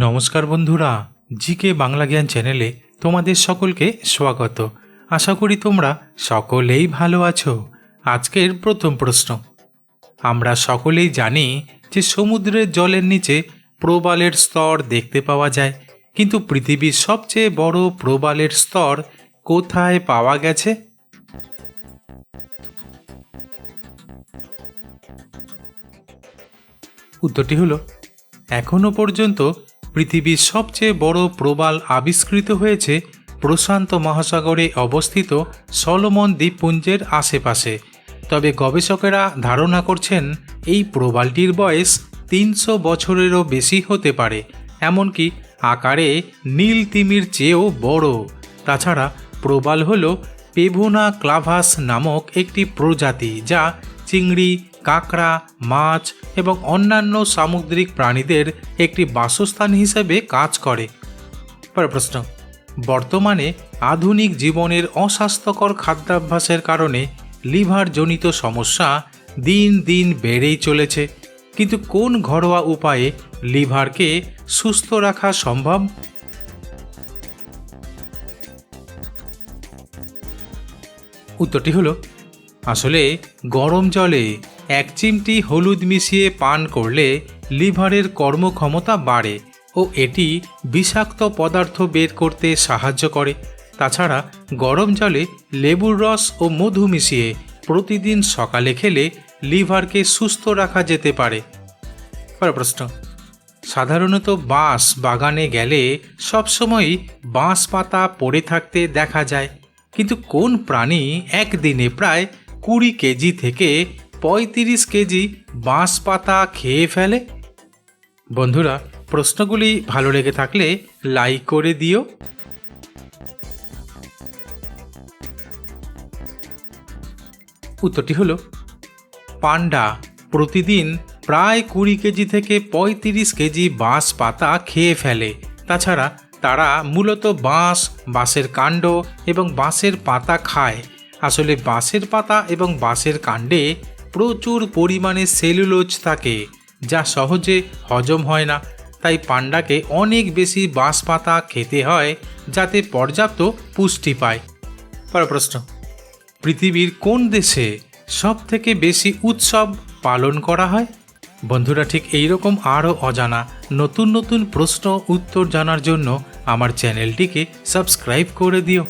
নমস্কার বন্ধুরা, জিকে বাংলা জ্ঞান চ্যানেলে তোমাদের সকলকে স্বাগত। আশা করি তোমরা সকলেই ভালো আছো। আজকের প্রথম প্রশ্ন। আমরা সকলেই জানি যে সমুদ্রের জলের নিচে প্রবালের স্তর দেখতে পাওয়া যায়, কিন্তু পৃথিবীর সবচেয়ে বড় প্রবালের স্তর কোথায় পাওয়া গেছে? উত্তরটি হলো এখনও পর্যন্ত পৃথিবীর সবচেয়ে বড় প্রবাল আবিষ্কৃত হয়েছে প্রশান্ত মহাসাগরে অবস্থিত সলোমন দ্বীপপুঞ্জের আশেপাশে। তবে গবেষকেরা ধারণা করছেন, এই প্রবালটির বয়স তিনশো বছরেরও বেশি হতে পারে, এমনকি আকারে নীল তিমির চেয়েও বড়। তাছাড়া প্রবাল হল পেভোনা ক্লাভাস নামক একটি প্রজাতি যা চিংড়ি কাঁকড়া, মাছ এবং অন্যান্য সামুদ্রিক প্রাণীদের একটি বাসস্থান হিসেবে কাজ করে। প্রশ্ন, বর্তমানে আধুনিক জীবনের অস্বাস্থ্যকর খাদ্যাভ্যাসের কারণে লিভারজনিত সমস্যা দিন দিন বেড়েই চলেছে। কিন্তু কোন ঘরোয়া উপায়ে লিভারকে সুস্থ রাখা সম্ভব? উত্তরটি হলো, আসলে গরম জলে এক চিমটি হলুদ মিশিয়ে পান করলে লিভারের কর্মক্ষমতা বাড়ে ও এটি বিষাক্ত পদার্থ বের করতে সাহায্য করে। তাছাড়া গরম জলে লেবুর রস ও মধু মিশিয়ে প্রতিদিন সকালে খেলে লিভারকে সুস্থ রাখা যেতে পারে। প্রশ্ন। সাধারণত বাঁশ বাগানে গেলে সবসময়ই বাঁশ পাতা পড়ে থাকতে দেখা যায়। কিন্তু কোন প্রাণী একদিনে প্রায় কুড়ি কেজি থেকে পঁয়ত্রিশ কেজি বাঁশ পাতা খেয়ে ফেলে? বন্ধুরা, প্রশ্নগুলি ভালো লেগে থাকলে লাইক করে দিও। উত্তরটি হলো, পান্ডা প্রতিদিন প্রায় কুড়ি কেজি থেকে পঁয়ত্রিশ কেজি বাঁশ পাতা খেয়ে ফেলে। তাছাড়া তারা মূলত বাঁশ, বাঁশের কাণ্ড এবং বাঁশের পাতা খায়। আসলে বাঁশের পাতা এবং বাঁশের কাণ্ডে প্রচুর পরিমাণে সেলুলোজ থাকে যা সহজে হজম হয় না। তাই পান্ডাকে অনেক বেশি বাঁশ পাতা খেতে হয় যাতে পর্যাপ্ত পুষ্টি পায়। পরের প্রশ্ন। পৃথিবীর কোন দেশে সব থেকে বেশি উৎসব পালন করা হয়? বন্ধুরা ঠিক এই রকম আরও অজানা নতুন নতুন প্রশ্ন উত্তর জানার জন্য আমার চ্যানেলটিকে সাবস্ক্রাইব করে দিও।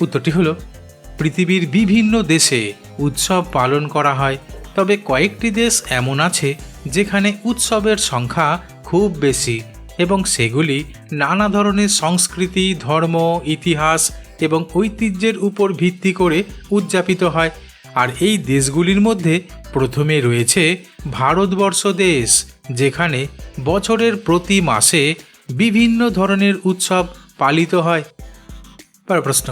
উত্তরটি হলো, পৃথিবীর বিভিন্ন দেশে উৎসব পালন করা হয়, তবে কয়েকটি দেশ এমন আছে যেখানে উৎসবের সংখ্যা খুব বেশি এবং সেগুলি নানা ধরনের সংস্কৃতি, ধর্ম, ইতিহাস এবং ঐতিহ্যের উপর ভিত্তি করে উদযাপিত হয়। আর এই দেশগুলির মধ্যে প্রথমে রয়েছে ভারতবর্ষ দেশ, যেখানে বছরের প্রতি মাসে বিভিন্ন ধরনের উৎসব পালিত হয়। প্রশ্ন।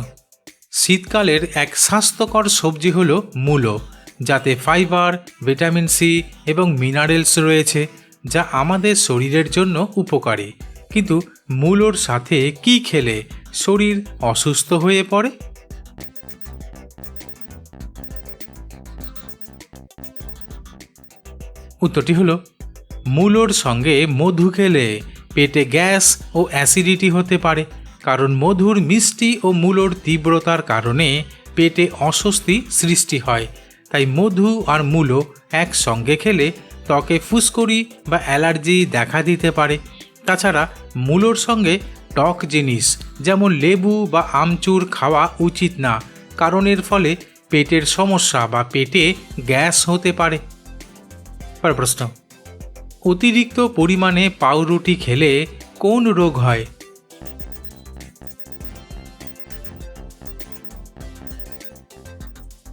শীতকালের এক স্বাস্থ্যকর সবজি হল মূলো, যাতে ফাইবার, ভিটামিন সি এবং মিনারেলস রয়েছে, যা আমাদের শরীরের জন্য উপকারী। কিন্তু মূলোর সাথে কি খেলে শরীর অসুস্থ হয়ে পড়ে? উত্তরটি হলো, মূলোর সঙ্গে মধু খেলে পেটে গ্যাস ও অ্যাসিডিটি হতে পারে। কারণ মধুর মিষ্টি ও মূলোর তীব্রতার কারণে পেটে অস্বস্তি সৃষ্টি হয়। তাই মধু আর মূলো একসঙ্গে খেলে ত্বকে ফুসকড়ি বা অ্যালার্জি দেখা দিতে পারে। তাছাড়া মূলোর সঙ্গে টক জিনিস, যেমন লেবু বা আমচুর খাওয়া উচিত না কারণ এর ফলে পেটের সমস্যা বা পেটে গ্যাস হতে পারে। প্রশ্ন, অতিরিক্ত পরিমাণে পাউরুটি খেলে কোন রোগ হয়?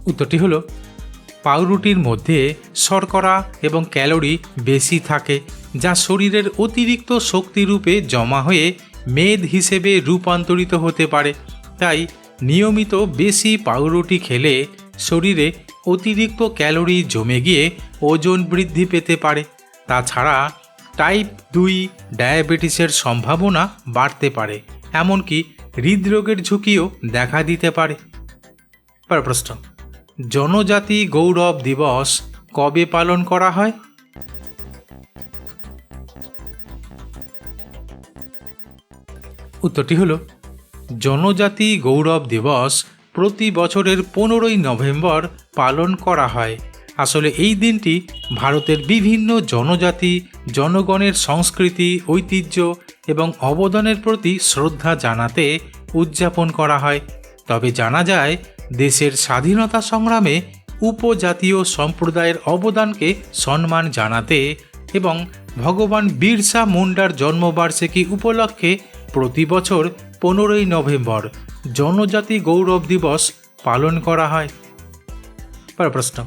উত্তরটি হলো, পাউরুটির মধ্যে শর্করা এবং ক্যালোরি বেশি থাকে, যা শরীরের অতিরিক্ত শক্তিরূপে জমা হয়ে মেদ হিসেবে রূপান্তরিত হতে পারে। তাই নিয়মিত বেশি পাউরুটি খেলে শরীরে অতিরিক্ত ক্যালোরি জমে গিয়ে ওজন বৃদ্ধি পেতে পারে। তাছাড়া টাইপ দুই ডায়াবেটিসের সম্ভাবনা বাড়তে পারে, এমনকি হৃদরোগের ঝুঁকিও দেখা দিতে পারে। প্রশ্ন। জনজাতি গৌরব দিবস কবে পালন করা হয়? উত্তরটি হলো, জনজাতি গৌরব দিবস প্রতি বছরের পনেরোই নভেম্বর পালন করা হয়। আসলে এই দিনটি ভারতের বিভিন্ন জনজাতি, জনগণের সংস্কৃতি, ঐতিহ্য এবং অবদানের প্রতি শ্রদ্ধা জানাতে উদযাপন করা হয়। তবে জানা যায় দেশের স্বাধীনতা সংগ্রামে উপজাতীয় সম্প্রদায়ের অবদানকে সম্মান জানাতে এবং ভগবান বিরসা মুন্ডার জন্মবার্ষিকী উপলক্ষে প্রতি বছর পনেরোই নভেম্বর জনজাতি গৌরব দিবস পালন করা হয়। প্রশ্ন,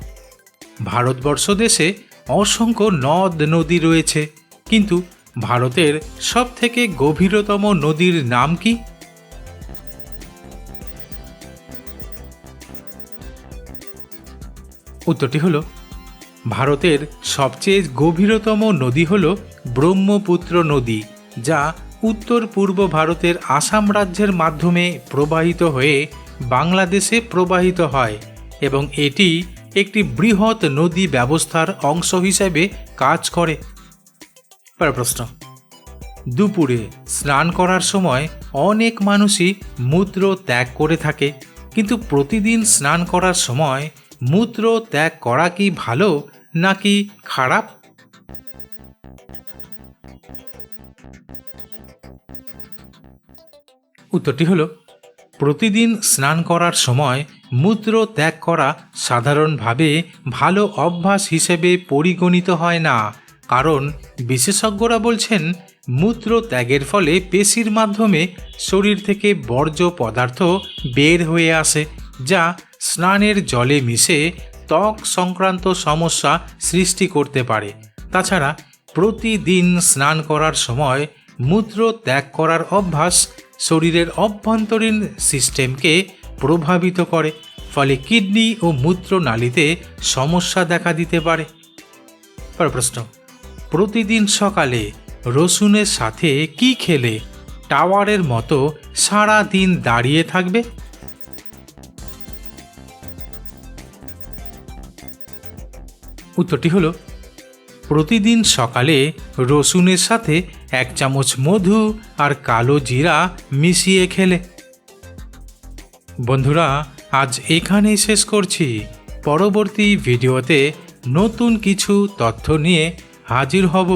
ভারতবর্ষ দেশে অসংখ্য নদ নদী রয়েছে, কিন্তু ভারতের সবথেকে গভীরতম নদীর নাম কি? উত্তরটি হলো, ভারতের সবচেয়ে গভীরতম নদী হল ব্রহ্মপুত্র নদী, যা উত্তর পূর্ব ভারতের আসাম রাজ্যের মাধ্যমে প্রবাহিত হয়ে বাংলাদেশে প্রবাহিত হয় এবং এটি একটি বৃহৎ নদী ব্যবস্থার অংশ হিসেবে কাজ করে। প্রশ্ন, দুপুরে স্নান করার সময় অনেক মানুষই মূত্র ত্যাগ করে থাকে, কিন্তু প্রতিদিন স্নান করার সময় মূত্র ত্যাগ করা কি ভালো নাকি খারাপ? উত্তরটি হলো, প্রতিদিন স্নান করার সময় মূত্র ত্যাগ করা সাধারণভাবে ভালো অভ্যাস হিসেবে পরিগণিত হয় না। কারণ বিশেষজ্ঞরা বলছেন, মূত্র ত্যাগের ফলে পেশির মাধ্যমে শরীর থেকে বর্জ্য পদার্থ বের হয়ে আসে, যা স্নানের জলে মিশে ত্বক সংক্রান্ত সমস্যা সৃষ্টি করতে পারে। তাছাড়া প্রতিদিন স্নান করার সময় মূত্র ত্যাগ করার অভ্যাস শরীরের অভ্যন্তরীণ সিস্টেমকে প্রভাবিত করে, ফলে কিডনি ও মূত্রনালীতে সমস্যা দেখা দিতে পারে। প্রশ্ন, প্রতিদিন সকালে রসুনের সাথে কি খেলে? টাওয়ারের মতো সারা দিন দাঁড়িয়ে থাকবে? উত্তরটি হলো, প্রতিদিন সকালে রসুনের সাথে এক চামচ মধু আর কালো জিরা মিশিয়ে খেলে। বন্ধুরা, আজ এখানেই শেষ করছি। পরবর্তী ভিডিওতে নতুন কিছু তথ্য নিয়ে হাজির হব।